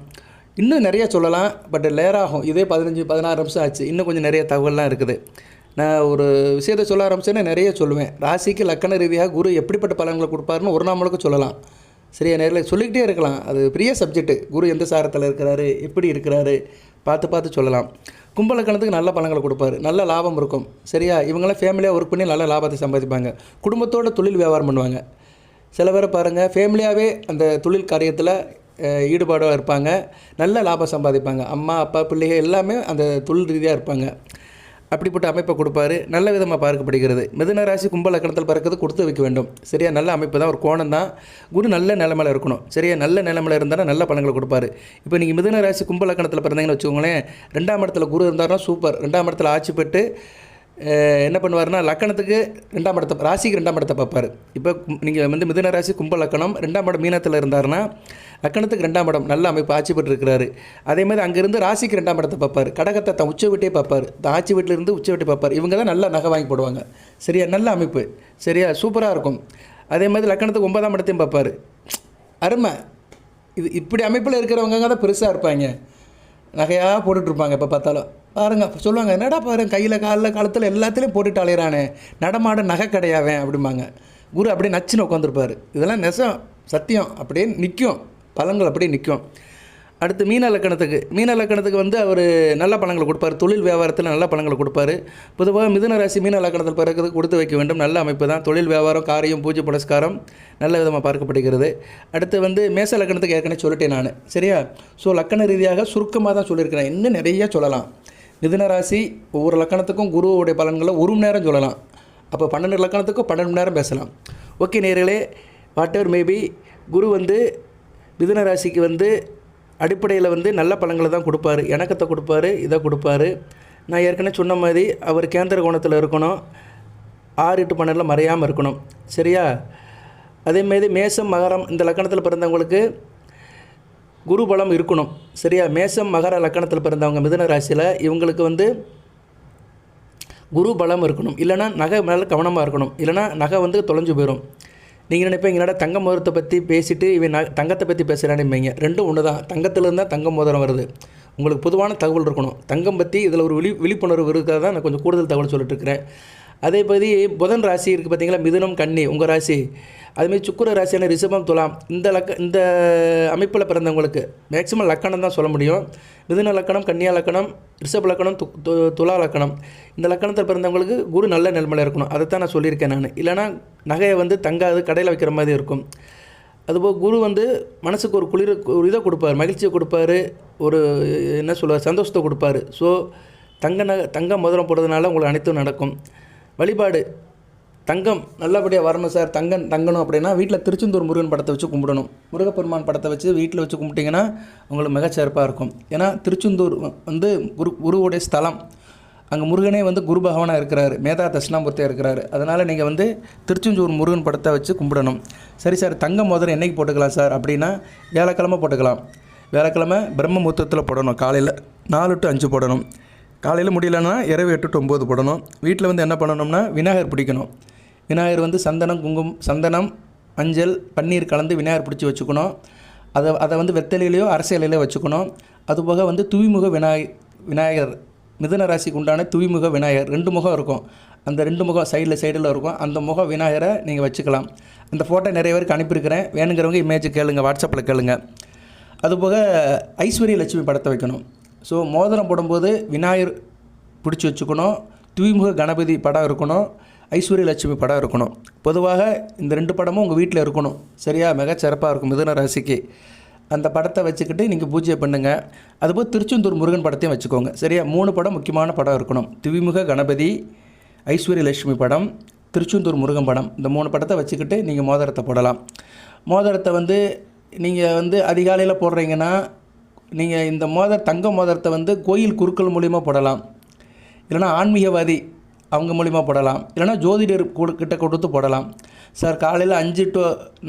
S1: இன்னும் நிறைய சொல்லலாம் பட் லேர் ஆகும் இதே பதினஞ்சு பதினாறு நிமிஷம் ஆச்சு. இன்னும் கொஞ்சம் நிறைய தகவல்லாம் இருக்குது. நான் ஒரு விஷயத்தை சொல்ல ஆரம்பிச்சேன்னா நிறைய சொல்லுவேன். ராசிக்கு லக்கண ரீதியாக குரு எப்படிப்பட்ட பலன்களை கொடுப்பாருன்னு ஒரு நாள் முழுக்க சொல்லலாம். சரியா நேரில் சொல்லிக்கிட்டே இருக்கலாம். அது பெரிய சப்ஜெக்ட்டு குரு எந்த சாரத்தில் இருக்கிறாரு? எப்படி இருக்கிறாரு? பார்த்து பார்த்து சொல்லலாம். கும்பலக்கணத்துக்கு நல்ல பழங்களை கொடுப்பாரு. நல்ல லாபம் இருக்கும். சரியா? இவங்களாம் ஃபேமிலியாக ஒர்க் பண்ணி நல்ல லாபத்தை சம்பாதிப்பாங்க. குடும்பத்தோட தொழில் வியாபாரம் பண்ணுவாங்க. சில பேரை பாருங்கள் ஃபேமிலியாகவே அந்த தொழில் காரியத்தில் ஈடுபாடாக இருப்பாங்க. நல்ல லாபம் சம்பாதிப்பாங்க. அம்மா அப்பா பிள்ளைகள் எல்லாமே அந்த தொழில் ரீதியாக இருப்பாங்க. அப்படிப்பட்ட அமைப்பை கொடுப்பாரு. நல்ல விதமாக பார்க்கப்படுகிறது. மிதன ராசி கும்ப லக்கணத்தில் பிறக்கிறது கொடுத்து வைக்க வேண்டும். சரியா? நல்ல அமைப்பு தான். ஒரு கோணம் தான். குரு நல்ல நிலமையில் இருக்கணும். சரியா? நல்ல நிலமையில் இருந்தாலும் நல்ல பலன்களை கொடுப்பாரு. இப்போ நீங்கள் மிதன ராசி கும்ப லக்கணத்தில் பிறந்தீங்கன்னு வச்சுக்கோங்களேன் ரெண்டாம் இடத்துல குரு இருந்தாருன்னா சூப்பர். ரெண்டாம் இடத்துல ஆட்சி பெற்று என்ன பண்ணுவார்னா லக்கணத்துக்கு ரெண்டாம் இடத்தை ராசிக்கு ரெண்டாம் இடத்தை பார்ப்பார். இப்போ நீங்கள் வந்து மிதுன ராசி கும்ப லக்கணம் ரெண்டாம் இடம் மீனத்தில் இருந்தாருன்னா லக்கணத்துக்கு ரெண்டாம் இடம் நல்ல அமைப்பு ஆட்சி பெற்றிருக்கிறாரு. அதே மாதிரி அங்கேருந்து ராசிக்கு ரெண்டாம் இடத்தை பார்ப்பார். கடகத்தை தான் உச்ச வீட்டே பார்ப்பார். தான் ஆட்சி வீட்டிலிருந்து உச்ச வீட்டை பார்ப்பார். இவங்க தான் நல்லா நகை வாங்கி போடுவாங்க. சரியா? நல்ல அமைப்பு. சரியா? சூப்பராக இருக்கும். அதே மாதிரி லக்கணத்துக்கு ஒன்பதாம் இடத்தையும் பார்ப்பார். அருமை. இது இப்படி அமைப்பில் இருக்கிறவங்க தான் பெருசாக இருப்பாங்க. நகையாக போட்டுட்ருப்பாங்க இப்போ பார்த்தாலும். பாருங்க சொல்லுவாங்க என்னடா பாருங்க கையில் காலில் காலத்தில் எல்லாத்துலேயும் போட்டுட்டு அலையிறானே. நடமாட நகை கிடையாவேன் அப்படிம்பாங்க. குரு அப்படியே நச்சுன்னு உட்காந்துருப்பார் இதெல்லாம் நெசம் சத்தியம். அப்படியே நிற்கும் பலன்கள் அப்படியே நிற்கும். அடுத்து மீன லக்கணத்துக்கு மீன லக்கணத்துக்கு வந்து அவர் நல்ல பலன்களை கொடுப்பார். தொழில் வியாபாரத்தில் நல்ல பலன்களை கொடுப்பாரு. பொதுவாக மிதுன ராசி மீன லக்கணத்தில் பிறகு கொடுத்து வைக்க வேண்டும். நல்ல அமைப்பு தான். தொழில் வியாபாரம் காரியம் பூஜை புரஸ்காரம் நல்ல விதமாக பார்க்கப்படுகிறது. அடுத்து வந்து மேச லக்கணத்துக்கு ஏற்கனவே சொல்லிட்டேன் நான். சரியா? ஸோ லக்கண ரீதியாக சுருக்கமாக தான் சொல்லியிருக்கிறேன். இன்னும் நிறைய சொல்லலாம். மிதுன ராசி ஒவ்வொரு லக்கணத்துக்கும் குருவுடைய பலன்களை ஒரு மணி நேரம் சொல்லலாம். அப்போ பன்னெண்டு லக்கணத்துக்கும் பன்னெண்டு மணி நேரம் பேசலாம். ஓகே நேர்களே வாட் எவர் மேபி குரு வந்து மிதுன ராசிக்கு வந்து அடிப்படையில் வந்து நல்ல பழங்களை தான் கொடுப்பாரு. இணக்கத்தை கொடுப்பாரு இதை கொடுப்பாரு. நான் ஏற்கனவே சொன்ன மாதிரி அவர் கேந்திர கோணத்தில் இருக்கணும். ஆறு எட்டு பன்னெண்டில் மறையாமல் இருக்கணும். சரியா? அதே மாதிரி மேசம் மகரம் இந்த லக்கணத்தில் பிறந்தவங்களுக்கு குரு பலம் இருக்கணும். சரியா? மேசம் மகர லக்கணத்தில் பிறந்தவங்க மிதுன ராசியில் இவங்களுக்கு வந்து குரு பலம் இருக்கணும். இல்லைனா நகை மேலே கவனமாக இருக்கணும். இல்லைனா நகை வந்து தொலைஞ்சு போயிடும் நீங்கள் நினைப்பீங்க என்னடா தங்க மோதிரத்தை பற்றி பேசிட்டு இவன் நான் தங்கத்தை பற்றி பேசுகிறானும்பீங்க ரெண்டும் ஒன்று தான் தங்கத்திலேருந்து தான் தங்க மோதிரம் வருது. உங்களுக்கு பொதுவான தகவல் இருக்கணும். தங்கம் பற்றி இதில் ஒரு விழி விழிப்புணர்வு இருக்கிறதா நான் கொஞ்சம் கூடுதல் தகவல் சொல்லிட்டு இருக்கிறேன். அதே மாதிரி புதன் ராசி இருக்குது பார்த்தீங்களா? மிதுனம் கன்னி உங்கள் ராசி. அதுமாரி சுக்கிர ராசியான ரிஷபம் துலாம். இந்த லக்க இந்த அமைப்பில் பிறந்தவங்களுக்கு மேக்ஸிமம் லக்கணம் தான் சொல்ல முடியும். மிதுன லக்கணம் கன்னியா லக்கணம் ரிஷப லக்கணம் து துலா லக்கணம். இந்த லக்கணத்தில் பிறந்தவங்களுக்கு குரு நல்ல நிலைமையில் இருக்கணும். அதை தான் நான் சொல்லியிருக்கேன் நான். இல்லைனா நகையை வந்து தங்காது கடையில் வைக்கிற மாதிரி இருக்கும். அதுபோல் குரு வந்து மனசுக்கு ஒரு குளிர ஒரு இதை கொடுப்பாரு. மகிழ்ச்சியை கொடுப்பாரு. ஒரு என்ன சொல்லுவார் சந்தோஷத்தை கொடுப்பாரு. ஸோ தங்க நகை தங்கம் மோதிரம் போடுறதுனால உங்களுக்கு அனைத்தும் நடக்கும். வழிபாடு. தங்கம் நல்லபடியாக வரணும் சார். தங்கம் தங்கணும் அப்படின்னா வீட்டில் திருச்செந்தூர் முருகன் படத்தை வச்சு கும்பிடணும். முருகப்பெருமான் படத்தை வச்சு வீட்டில் வச்சு கும்பிட்டிங்கன்னா உங்களுக்கு மிகச்சிறப்பாக இருக்கும். ஏன்னா திருச்செந்தூர் வந்து குரு குருவுடைய ஸ்தலம். அங்கே முருகனே வந்து குரு பகவானாக இருக்கிறாரு. மேதா தட்சிணாமூர்த்தியாக இருக்கிறாரு. அதனால் நீங்கள் வந்து திருச்செந்தூர் முருகன் படத்தை வச்சு கும்பிடணும். சரி சார் தங்க மோதிரம் என்னைக்கு போட்டுக்கலாம் சார்? அப்படின்னா வியாழக்கிழமை போட்டுக்கலாம். வியாழக்கிழமை பிரம்ம முகூர்த்தத்தில் போடணும். காலையில் நாலு டு அஞ்சு போடணும். காலையில் முடியலன்னா இரவு எட்டு டு ஒம்பது போடணும். வீட்டில் வந்து என்ன பண்ணணும்னா விநாயகர் பிடிக்கணும். விநாயகர் வந்து சந்தனம் குங்குமம் சந்தனம் மஞ்சள் பன்னீர் கலந்து விநாயகர் பிடிச்சி வச்சுக்கணும். அதை அதை வந்து வெத்தலையிலையோ அரசியலையிலையோ வச்சுக்கணும். அதுபோக வந்து தூய்முக விநாயக விநாயகர் மிதன ராசிக்கு உண்டான தூய்முக விநாயகர் ரெண்டு முகம் இருக்கும். அந்த ரெண்டு முகம் சைடில் சைடில் இருக்கும். அந்த முகம் விநாயகரை நீங்கள் வச்சுக்கலாம். அந்த ஃபோட்டோ நிறைய பேருக்கு அனுப்பியிருக்கிறேன். வேணுங்கிறவங்க இமேஜ் கேளுங்க வாட்ஸ்அப்பில் கேளுங்க. அதுபோக ஐஸ்வர்ய லட்சுமி படத்தை வைக்கணும். ஸோ மோதிரம் போடும்போது விநாயகர் பிடிச்சி வச்சுக்கணும். தூய்முக கணபதி படம் இருக்கணும். ஐஸ்வர்ய லட்சுமி படம் இருக்கணும். பொதுவாக இந்த ரெண்டு படமும் உங்கள் வீட்டில் இருக்கணும். சரியா? மிகச்சிறப்பாக இருக்கும். மிதுன ராசிக்கு. அந்த படத்தை வச்சுக்கிட்டு நீங்கள் பூஜை பண்ணுங்கள் அதுபோல் திருச்செந்தூர் முருகன் படத்தையும் வச்சுக்கோங்க. சரியா? மூணு படம் முக்கியமான படம் இருக்கணும். திவிமுக கணபதி ஐஸ்வர்ய லட்சுமி படம் திருச்செந்தூர் முருகன் படம். இந்த மூணு படத்தை வச்சுக்கிட்டு நீங்கள் மோதிரத்தை போடலாம். மோதிரத்தை வந்து நீங்கள் வந்து அதிகாலையில் போடுறீங்கன்னா நீங்கள் இந்த மோதிர தங்க மோதிரத்தை வந்து கோயில் குருக்கள் மூலிமா போடலாம். இல்லைனா ஆன்மீகவாதி அவங்க மூலிமா போடலாம். இல்லைனா ஜோதிடர் கிட்ட கொடுத்து போடலாம். சார் காலையில் அஞ்சு டு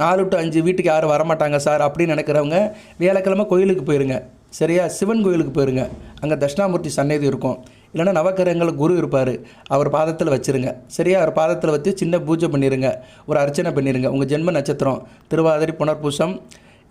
S1: நாலு டு அஞ்சு வீட்டுக்கு யாரும் வரமாட்டாங்க சார் அப்படின்னு நினைக்கிறவங்க வியாழக்கிழமை கோயிலுக்கு போயிருங்க. சரியா? சிவன் கோயிலுக்கு போயிருங்க. அங்கே தட்சிணாமூர்த்தி சன்னதி இருக்கும். இல்லைன்னா நவக்கிரகங்கள் குரு இருப்பார். அவர் பாதத்தில் வச்சிருங்க. சரியா? அவர் பாதத்தில் வச்சு சின்ன பூஜை பண்ணிடுங்க ஒரு அர்ச்சனை பண்ணிடுங்க உங்கள் ஜென்ம நட்சத்திரம் திருவாதிரி புனர்பூசம்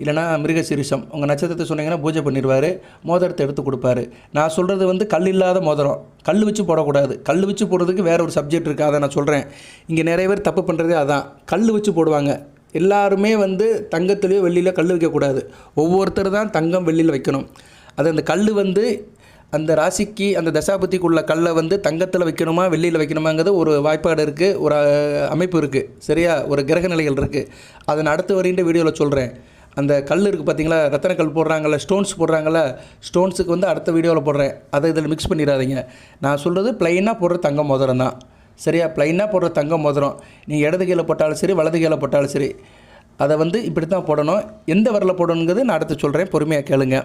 S1: இல்லைனா மிருகசீரிஷம். உங்கள் நட்சத்திரத்தை சொன்னீங்கன்னா பூஜை பண்ணிடுவார் மோதிரத்தை எடுத்து கொடுப்பாரு. நான் சொல்கிறது வந்து கல் இல்லாத மோதிரம். கல் வச்சு போடக்கூடாது. கல் வச்சு போடுறதுக்கு வேற ஒரு சப்ஜெக்ட் இருக்குது அதை நான் சொல்கிறேன் இங்கே நிறைய பேர் தப்பு பண்ணுறதே அதான். கல் வச்சு போடுவாங்க. எல்லாருமே வந்து தங்கத்துலேயோ வெள்ளியில கல் வைக்கக்கூடாது ஒவ்வொருத்தர் தான் தங்கம் வெள்ளியில் வைக்கணும். அது அந்த கல் வந்து அந்த ராசிக்கு அந்த தசாபதிக்குள்ள கல்லை வந்து தங்கத்தில் வைக்கணுமா வெள்ளியில் வைக்கணுமாங்கிறது ஒரு வாய்ப்பாடு இருக்குது ஒரு அமைப்பு இருக்குது சரியா? ஒரு கிரக நிலைகள் இருக்குது அதை நான் அடுத்து வருகின்ற வீடியோவில் சொல்கிறேன் அந்த கல் இருக்குது பார்த்தீங்களா ரத்தன கல் போடுறாங்கல்ல ஸ்டோன்ஸ் போடுறாங்கள ஸ்டோன்ஸுக்கு வந்து அடுத்த வீடியோவில் போடுறேன். அதை இதில் மிக்ஸ் பண்ணிடாதீங்க. நான் சொல்கிறது ப்ளைனாக போடுற தங்க மோதிரம் தான். சரியா? ப்ளைனாக போடுற தங்க மோதிரம். நீங்கள் இடது கீழே போட்டாலும் சரி வலது கீழே போட்டாலும் சரி. அதை வந்து இப்படி தான் போடணும். எந்த வரல போடணுங்கிறது நான் அடுத்து சொல்கிறேன் பொறுமையாக கேளுங்க.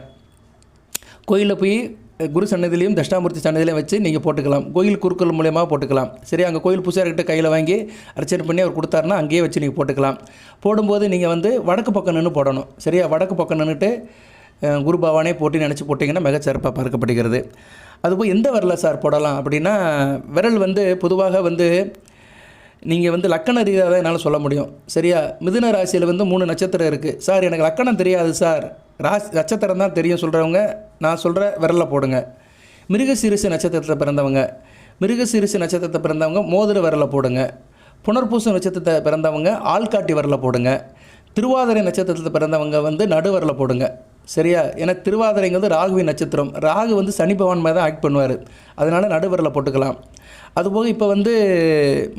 S1: கோயிலில் போய் குரு சன்னதிலையும் தஷ்டாமூர்த்தி சன்னதிலையும் வச்சு நீங்கள் போட்டுக்கலாம். கோயில் குருக்கள் மூலியமாக போட்டுக்கலாம். சரி அங்கே கோயில் பூசாரிகிட்ட கையில் வாங்கி அர்ச்சனை பண்ணி அவர் கொடுத்தாருன்னா அங்கேயே வச்சு நீங்கள் போட்டுக்கலாம். போடும்போது நீங்கள் வந்து வடக்கு பக்கம் நின்று போடணும். சரியா? வடக்கு பக்கம் நின்றுட்டு குரு பவானே போட்டு நினச்சி போட்டிங்கன்னா மிகச்சிறப்பாக பார்க்கப்படுகிறது. அதுபோல் எந்த வரல சார் போடலாம் அப்படின்னா விரல் வந்து பொதுவாக வந்து நீங்கள் வந்து லக்கண ரீதியாக தான் என்னால் சொல்ல முடியும். சரியா? மிதுன ராசியில் வந்து மூணு நட்சத்திரம் இருக்குது சார் எனக்கு லக்கணம் தெரியாது சார். ராசி நட்சத்திரம் தான் தெரியும் சொல்கிறவங்க நான் சொல்கிற விரலில் போடுங்க. மிருகசீரிசு நட்சத்திரத்தில் பிறந்தவங்க. மிருகசீரிசு நட்சத்திரத்தை பிறந்தவங்க மோதிர விரலில் போடுங்க. புனர்பூச நட்சத்திரத்தை பிறந்தவங்க ஆள்காட்டி விரலில் போடுங்க. திருவாதிரை நட்சத்திரத்தில் பிறந்தவங்க வந்து நடுவரில் போடுங்க. சரியா? ஏன்னா திருவாதிரைங்கிறது ராகுவின் நட்சத்திரம். ராகு வந்து சனி பகவான் மாதிரி தான் ஆக்ட் பண்ணுவார். அதனால் நடுவரில் போட்டுக்கலாம். அதுபோக இப்போ வந்து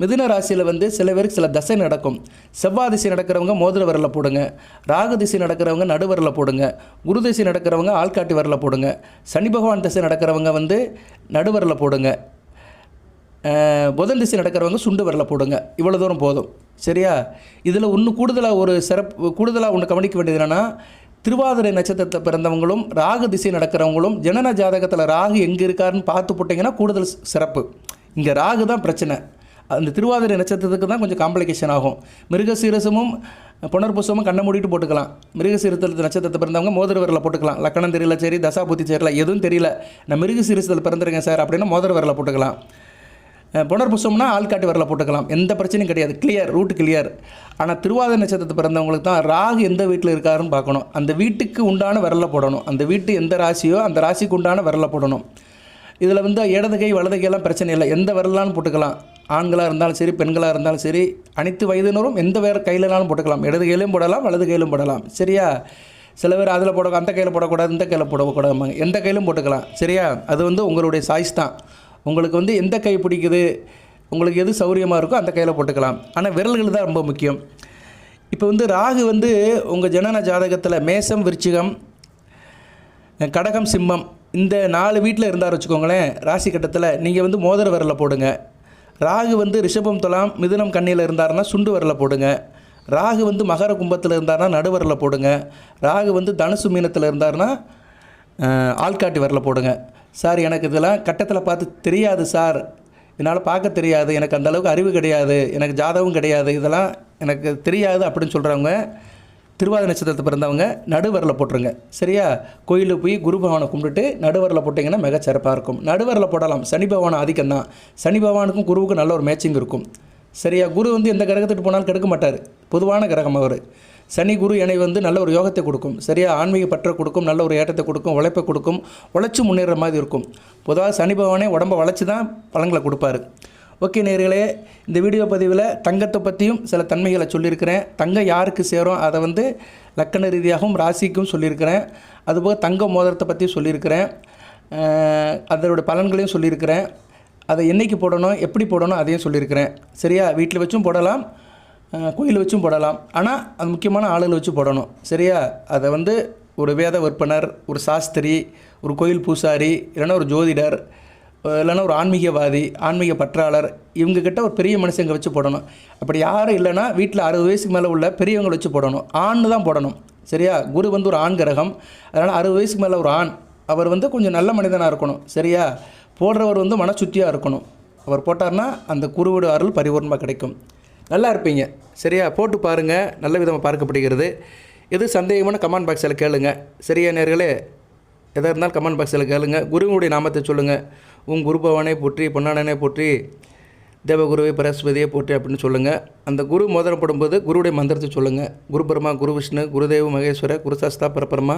S1: மிதுன ராசியில் வந்து சில பேருக்கு சில தசை நடக்கும். செவ்வாய் திசை நடக்கிறவங்க மோதிர விரலில் போடுங்க. ராகு திசை நடக்கிறவங்க நடுவரில் போடுங்க. குரு திசை நடக்கிறவங்க ஆள்காட்டி விரலில் போடுங்க. சனி பகவான் திசை நடக்கிறவங்க வந்து நடுவரில் போடுங்க. புதன் திசை நடக்கிறவங்க சுண்டு வரல போடுங்க. இவ்வளோ தூரம் போதும். சரியா? இதில் இன்னும் கூடுதலாக ஒரு சிறப்பு கூடுதலாக ஒன்று கவனிக்க வேண்டியது என்னென்னா திருவாதிரை நட்சத்திரத்தை பிறந்தவங்களும் ராகு திசை நடக்கிறவங்களும் ஜனன ஜாதகத்தில் ராகு எங்கே இருக்காருன்னு பார்த்து போட்டிங்கன்னா கூடுதல் சிறப்பு. இங்கே ராகு தான் பிரச்சனை. அந்த திருவாதிரை நட்சத்திரத்துக்கு தான் கொஞ்சம் காம்ப்ளிகேஷன் ஆகும். மிருகசீரசமும் புனர்புசமும் கண்ணை மூடிட்டு போட்டுக்கலாம். மிருகசீரத்தில் நட்சத்திரத்தை பிறந்தவங்க மோதிரவரில் போட்டுக்கலாம். லக்கணம் தெரியல சரி தசாபுத்தி தெரியல எதுவும் தெரியல. நான் மிருகசீரசத்தில் பிறந்திருக்கேன் சார் அப்படின்னா மோதிரவரில் போட்டுக்கலாம். அஹ் ஆள்காட்டி வரல போட்டுக்கலாம். எந்த பிரச்சனையும் கிடையாது. கிளியர் ரூட் கிளியர் ஆனால் திருவாதிரை நட்சத்திரத்தை பிறந்தவங்களுக்கு தான் ராகு எந்த வீட்டில் இருக்காருன்னு பார்க்கணும். அந்த வீட்டுக்கு உண்டான விரல போடணும். அந்த வீட்டு எந்த ராசியோ அந்த ராசிக்கு உண்டான விரல போடணும். இதில் வந்து இடது கை வலது கையெல்லாம் பிரச்சனை இல்லை. எந்த விரலாலும் போட்டுக்கலாம். ஆண்களாக இருந்தாலும் சரி பெண்களாக இருந்தாலும் சரி அனைத்து வயதினரும் எந்த வேறு கையிலனாலும் போட்டுக்கலாம். இடது கையிலும் போடலாம் வலது கையிலும் போடலாம். சரியா? சில பேர் அதில் போட அந்த கையில் போடக்கூடாது இந்த கையில் போடக்கூடாது எந்த கையிலும் போட்டுக்கலாம். சரியா? அது வந்து உங்களுடைய சாய்ஸ் தான். உங்களுக்கு வந்து எந்த கை பிடிக்குது உங்களுக்கு எது சௌரியமாக இருக்கோ அந்த கையில் போட்டுக்கலாம். ஆனால் விரல்கள் தான் ரொம்ப முக்கியம். இப்போ வந்து ராகு வந்து உங்கள் ஜனன ஜாதகத்தில் மேசம் விருச்சிகம் கடகம் சிம்மம். இந்த நாலு வீட்டில் இருந்தார் வச்சுக்கோங்களேன் ராசி கட்டத்தில் நீங்கள் வந்து மோதிர விரல போடுங்க. ராகு வந்து ரிஷபம் தொலாம் மிதுனம் கண்ணியில் இருந்தாருன்னா சுண்டு விரல போடுங்க. ராகு வந்து மகர கும்பத்தில் இருந்தாருன்னா நடுவரில் போடுங்க. ராகு வந்து தனுசு மீனத்தில் இருந்தார்னா ஆள்காட்டி வரல போடுங்க. சார் எனக்கு இதெல்லாம் கட்டத்தில் பார்த்து தெரியாது சார். என்னால் பார்க்க தெரியாது. எனக்கு அந்தளவுக்கு அறிவு கிடையாது. எனக்கு ஜாதகம் கிடையாது. இதெல்லாம் எனக்கு தெரியாது அப்படின்னு சொல்கிறவங்க திருவாதிரை நட்சத்திரத்தை பிறந்தவங்க நடுவரில் போட்டுருங்க. சரியா? கோயிலுக்கு போய் குரு பகவானை கும்பிட்டுட்டு நடுவரில் போட்டிங்கன்னா மிக சிறப்பாக இருக்கும். நடுவரில் போடலாம். சனி பகவான் ஆதிக்கம் தான். சனி பகவானுக்கும் குருவுக்கும் நல்ல ஒரு மேட்சிங் இருக்கும். சரியா? குரு வந்து எந்த கிரகத்துக்கு போனாலும் கெடுக்க மாட்டார். பொதுவான கிரகம் அவர். சனி குரு இணை வந்து நல்ல ஒரு யோகத்தை கொடுக்கும். சரியா? ஆன்மீக பற்ற கொடுக்கும். நல்ல ஒரு ஏற்றத்தை கொடுக்கும். உழைப்பை கொடுக்கும். உழைச்சி முன்னேற மாதிரி இருக்கும். பொதுவாக சனி பகவானே உடம்பை வளைச்சி தான் பழங்களை கொடுப்பாரு. ஓகே நேர்களே இந்த வீடியோ பதிவில் தங்கத்தை பற்றியும் சில தன்மைகளை சொல்லியிருக்கிறேன். தங்கம் யாருக்கு சேரும் அதை வந்து லக்கண ரீதியாகவும் ராசிக்கும் சொல்லியிருக்கிறேன். அதுபோக தங்க மோதிரத்தை பற்றி சொல்லியிருக்கிறேன். அதனுடைய அதோட பலன்களையும் சொல்லியிருக்கிறேன். அதை என்றைக்கு போடணும் எப்படி போடணும் அதையும் சொல்லியிருக்கிறேன். சரியா? வீட்டில் வச்சும் போடலாம் கோயில் வச்சும் போடலாம். ஆனால் அது முக்கியமான ஆளுகளை வச்சு போடணும். சரியா? அதை வந்து ஒரு வேத விற்பனர் ஒரு சாஸ்திரி ஒரு கோயில் பூசாரி இல்லைன்னா ஒரு ஜோதிடர் இல்லைன்னா ஒரு ஆன்மீகவாதி ஆன்மீக பற்றாளர் இவங்கக்கிட்ட ஒரு பெரிய மனுஷங்க வச்சு போடணும். அப்படி யாரும் இல்லைன்னா வீட்டில் அறுபது வயசுக்கு மேலே உள்ள பெரியவங்களை வச்சு போடணும். ஆண் தான் போடணும். சரியா? குரு வந்து ஒரு ஆண் கிரகம். அதனால் அறுபது வயசுக்கு மேலே ஒரு ஆண் அவர் வந்து கொஞ்சம் நல்ல மனிதனாக இருக்கணும். சரியா? போடுறவர் வந்து மனசுத்தியாக இருக்கணும். அவர் போட்டார்னா அந்த குருவோட அருள் பரிபூர்ணமாக கிடைக்கும். நல்லா இருப்பீங்க. சரியா? போட்டு பாருங்கள் நல்ல விதமாக பார்க்கப்படுகிறது. எது சந்தேகமான கமெண்ட் பாக்ஸில் கேளுங்கள் சரியா நேர்களே? எதாக இருந்தாலும் கமெண்ட் பாக்ஸில் கேளுங்க. குருவினுடைய நாமத்தை சொல்லுங்கள் உன் குருபவனை போற்றி பொன்னானனை போற்றி தேவகுருவை பரஸ்பதியை போற்றி அப்படின்னு சொல்லுங்கள் அந்த குரு மோதிரப்படும் போடும்போது குருவுடைய மந்திரத்தை சொல்லுங்கள் குரு பிரம்மா குரு விஷ்ணு குருதேவ மகேஸ்வர குருசாஸ்தா பரபரமா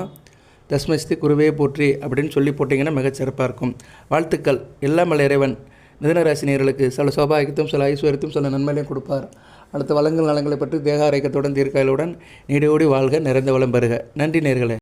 S1: தஸ்மஸ்தி குருவே போற்றி அப்படின்னு சொல்லி போட்டிங்கன்னா மிகச்சிறப்பாக இருக்கும். வாழ்த்துக்கள். எல்லாம் வல்ல இறைவன். மிதனராசினியர்களுக்கு சில சௌபாகியத்தையும் சில ஐஸ்வர்யத்தையும் சில நன்மையிலையும் கொடுப்பார். அடுத்த வளங்கள் நலங்களை பற்றி தேக ஆரோக்கியத்துடன் தீர்க்காயலுடன் நீடியோடி வாழ்க நிறைந்த வளம் பெறுக. நன்றி நேர்களே.